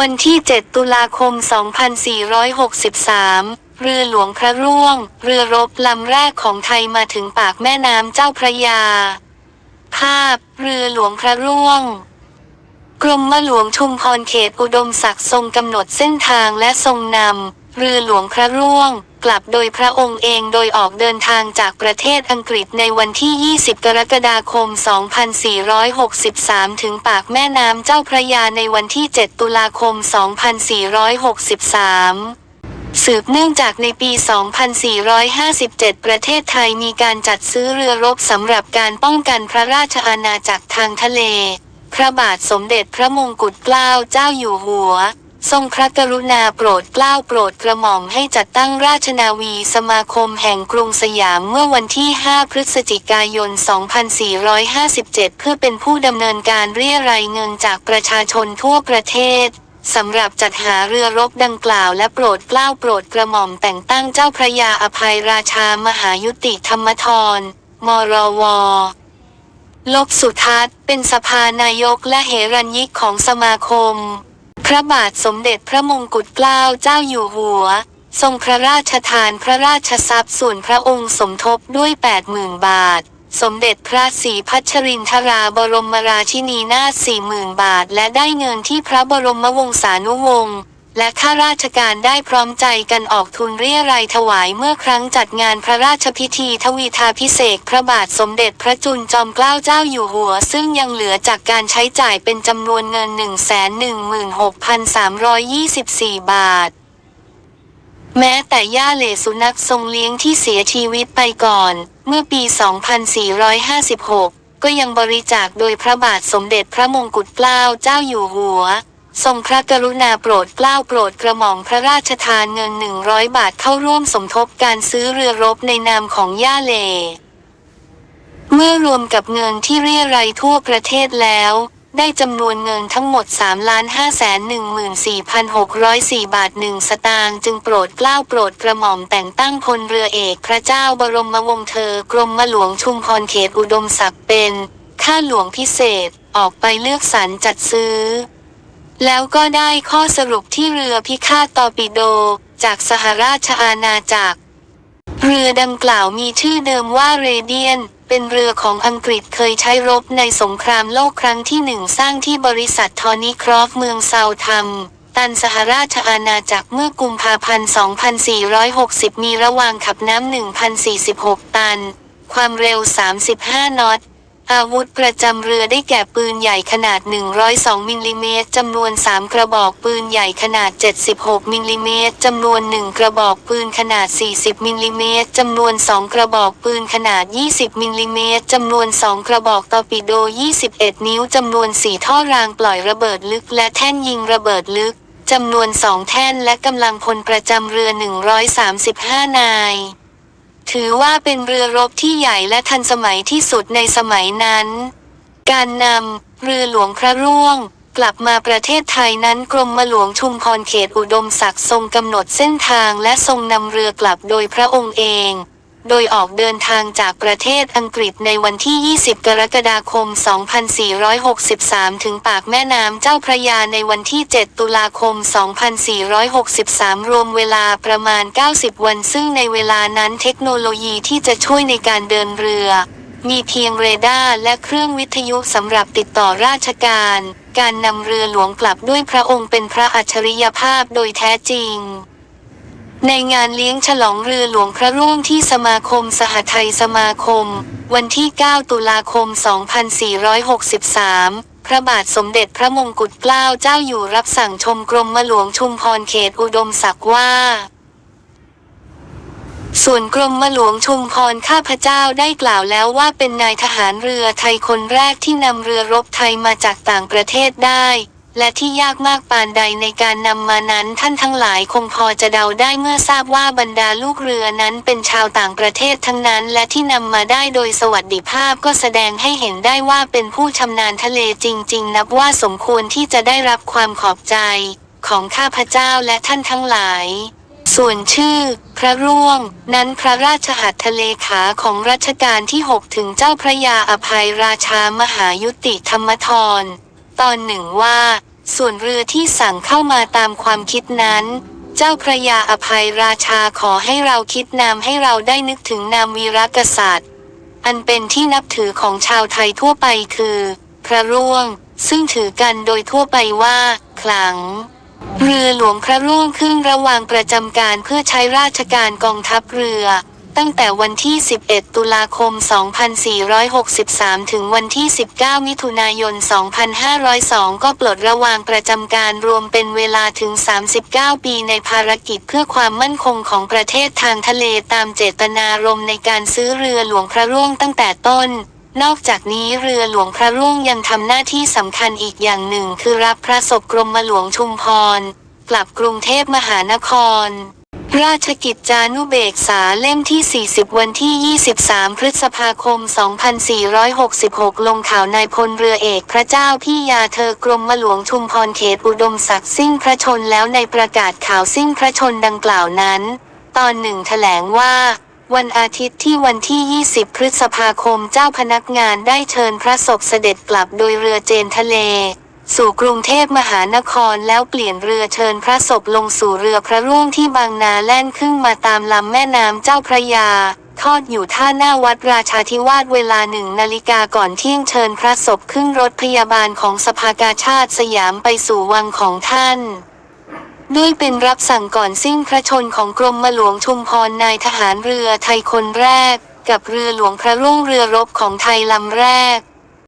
วันที่ 7 ตุลาคม 2463 เรือหลวงพระร่วง เรือรบลำแรกของไทยมาถึงปากแม่น้ำเจ้าพระยา ภาพ เรือหลวงพระร่วง กรมมหลวงชุมพรเขตอุดมศักดิ์ทรงกำหนดเส้นทางและทรงนำ เรือหลวงพระร่วง กลับโดยพระองค์เองโดยออกเดินทางจากประเทศอังกฤษในวันที่ 20 กรกฎาคม 2463 ถึงปากแม่น้ำเจ้าพระยาในวันที่ 7 ตุลาคม 2463สืบเนื่องจากในปี 2457 ประเทศไทยมีการจัดซื้อเรือรบสำหรับการป้องกันพระราชอาณาจักรทางทะเล พระบาทสมเด็จพระมงกุฎเกล้าเจ้าอยู่หัว ทรงพระกรุณาโปรดเกล้าโปรดกระหม่อมให้จัดตั้งราชนาวีสมาคมแห่งกรุงสยามเมื่อวันที่ 5 พฤศจิกายน 2457 เพื่อเป็นผู้ดำเนินการเรียรายเงินจากประชาชนทั่วประเทศสำหรับจัดหาเรือรบดังกล่าวและโปรดเกล้าโปรดกระหม่อมแต่งตั้งเจ้าพระยาอภัยราชามหายุติธรรมทร มรวลบสุทัศน์เป็นสภานายกและเหรัญยิกของสมาคม พระบาทสมเด็จพระมงกุฎเกล้าเจ้าอยู่หัว ทรงพระราชทานพระราชทรัพย์ส่วนพระองค์สมทบด้วย 80,000 บาท สมเด็จพระศรีพัชรินทราบรมราชินีนาถ40,000 บาท และได้เงินที่พระบรมวงศานุวงศ์ และข้าราชการได้พร้อมใจกันออกทุนเรียรายถวายเมื่อครั้งจัดงานพระราชพิธีทวีทาพิเศษพระบาทสมเด็จพระจุลจอมเกล้าเจ้าอยู่หัว ซึ่งยังเหลือจากการใช้จ่ายเป็นจำนวนเงิน 116,324 บาทแม้แต่ย่าเหลสุนัขทรงเลี้ยงที่เสียชีวิตไปก่อน เมื่อปี 2456 ก็ยังบริจาคโดยพระบาทสมเด็จพระมงกุฎเกล้าเจ้าอยู่หัว ทรงพระกรุณาโปรดเกล้าโปรดกระหม่อมพระราชทานเงิน100บาทเข้าร่วมสมทบการซื้อเรือรบในนามของย่าเล เมื่อรวมกับเงินที่เรียรายทั่วประเทศแล้ว ได้จำนวนเงินทั้งหมด3,514,604 บาท1สตางค์จึงโปรดเกล้าโปรดกระหม่อมแต่งตั้งพลเรือเอกพระเจ้าบรมวงศ์เธอกรมหลวงชุมพรเขตอุดมศักดิ์เป็น ข้าหลวงพิเศษออกไปเลือกสรรจัดซื้อ แล้วก็ได้ข้อสรุปที่เรือพิฆาตตอร์ปิโด จากสหราชอาณาจักร เรือดังกล่าวมีชื่อเดิมว่าเรเดียน เป็นเรือของอังกฤษเคยใช้รบในสงครามโลกครั้งที่หนึ่งสร้างที่บริษัททอนิครอฟเมืองเซาทัมตันสหราชอาณาจักรเมื่อกุมภาพันธ์2460 มีระหว่างขับน้ำ1,046 ตัน ความเร็ว 35 นอต อาวุธประจำเรือได้แก่ปืนใหญ่ขนาด 102มิลลิเมตรจำนวน 3 กระบอกปืนใหญ่ขนาด 76มิลลิเมตรจำนวน 1 กระบอกปืนขนาด 40มิลลิเมตรจำนวน 2 กระบอกปืนขนาด 20มิลลิเมตรจำนวน 2 กระบอกตอร์ปิโด 21 นิ้วจำนวน 4 ท่อรางปล่อยระเบิดลึก และแท่นยิงระเบิดลึกจำนวน 2 แท่นและกำลังพลประจำเรือ 135 นาย ถือว่าเป็นเรือรบที่ใหญ่และทันสมัยที่สุดในสมัยนั้น การนำเรือหลวงพระร่วง กลับมาประเทศไทยนั้นกรมหลวงชุมพรเขตอุดมศักดิ์ทรงกำหนดเส้นทางและทรงนำเรือกลับโดยพระองค์เอง โดยออกเดินทางจากประเทศอังกฤษในวันที่ 20 กรกฎาคม 2463 ถึงปากแม่น้ำเจ้าพระยาในวันที่ 7 ตุลาคม 2463 รวมเวลาประมาณ 90 วัน ซึ่งในเวลานั้นเทคโนโลยีที่จะช่วยในการเดินเรือ มีเพียงเรดาร์และเครื่องวิทยุสำหรับติดต่อราชการ การนำเรือหลวงกลับด้วยพระองค์เป็นพระอัจฉริยภาพโดยแท้จริง ในงานเลี้ยงฉลองเรือหลวงพระร่วงที่สมาคมสหไทยสมาคม วันที่ 9 ตุลาคม 2463 พระบาทสมเด็จพระมงกุฎเกล้าเจ้าอยู่รับสั่งชมกรมมหลวงชุมพรเขตอุดมศักดิ์ว่า ส่วนกรมหลวงชุมพรข้าพเจ้าได้กล่าวแล้วว่าเป็นนายทหารเรือไทยคนแรกที่นำเรือรบไทยมาจากต่างประเทศได้ และที่ยากมากปานใดในการนำมานั้นท่านทั้งหลายคงพอจะเดาได้เมื่อทราบว่าบรรดาลูกเรือนั้นเป็นชาวต่างประเทศทั้งนั้น และที่นำมาได้โดยสวัสดิภาพก็แสดงให้เห็นได้ว่าเป็นผู้ชำนาญทะเลจริง ๆ นับว่าสมควรที่จะได้รับความขอบใจ ของข้าพเจ้าและท่านทั้งหลายส่วนชื่อ พระร่วง นั้นพระราชหัตถเลขาของรัชกาลที่ 6 ถึงเจ้าพระยาอภัยราชามหายุติธรรมทร ตอนหนึ่งว่า ส่วนเรือที่สั่งเข้ามาตามความคิดนั้น เจ้าพระยาอภัยราชาขอให้เราคิดนามให้เราได้นึกถึงนามวีรกษัตริย์ อันเป็นที่นับถือของชาวไทยทั่วไปคือ พระร่วง ซึ่งถือกันโดยทั่วไปว่า ขลัง เรือหลวงพระร่วงขึ้นระหว่างประจำการเพื่อใช้ราชการกองทัพเรือ ตั้งแต่วันที่ 11 ตุลาคม 2463 ถึงวันที่ 19 มิถุนายน 2502 ก็ปลดระวางประจำการรวมเป็นเวลาถึง 39 ปีในภารกิจเพื่อความมั่นคงของประเทศทางทะเลตามเจตนารมณ์ในการซื้อเรือหลวงพระร่วงตั้งแต่ต้นนอกจากนี้เรือหลวงพระร่วงยังทำหน้าที่สำคัญอีกอย่างหนึ่งคือรับพระศพกรมหลวงชุมพร กลับกรุงเทพมหานคร ราชกิจจานุเบกษาเล่มที่ 40 วันที่ 23 พฤษภาคม 2466 ลงข่าวนายพลเรือเอกพระเจ้าพี่ยาเธอกรมหลวงชุมพรเขตอุดมศักดิ์สิ้นพระชนแล้วในประกาศข่าวสิ้นพระชนดังกล่าวนั้น ตอนหนึ่งแถลงว่า วันอาทิตย์ที่วันที่ 20 พฤษภาคมเจ้าพนักงานได้เชิญพระศพเสด็จกลับโดยเรือเจนทะเล สู่กรุงเทพมหานครแล้วเปลี่ยนเรือเชิญพระศพลงสู่เรือพระร่วงที่บางนาแล่นขึ้นมาตามลำแม่น้ำเจ้าพระยา ทอดอยู่ท่าหน้าวัดราชาธิวาสเวลาหนึ่งนาฬิกาก่อนเที่ยงเชิญพระศพขึ้นรถพยาบาลของสภากาชาติสยามไปสู่วังของท่านด้วยเป็นรับสั่งก่อนสิ้นพระชนของกรมมหลวงชุมพรนายทหารเรือไทยคนแรก กับเรือหลวงพระร่วงเรือรบของไทยลำแรก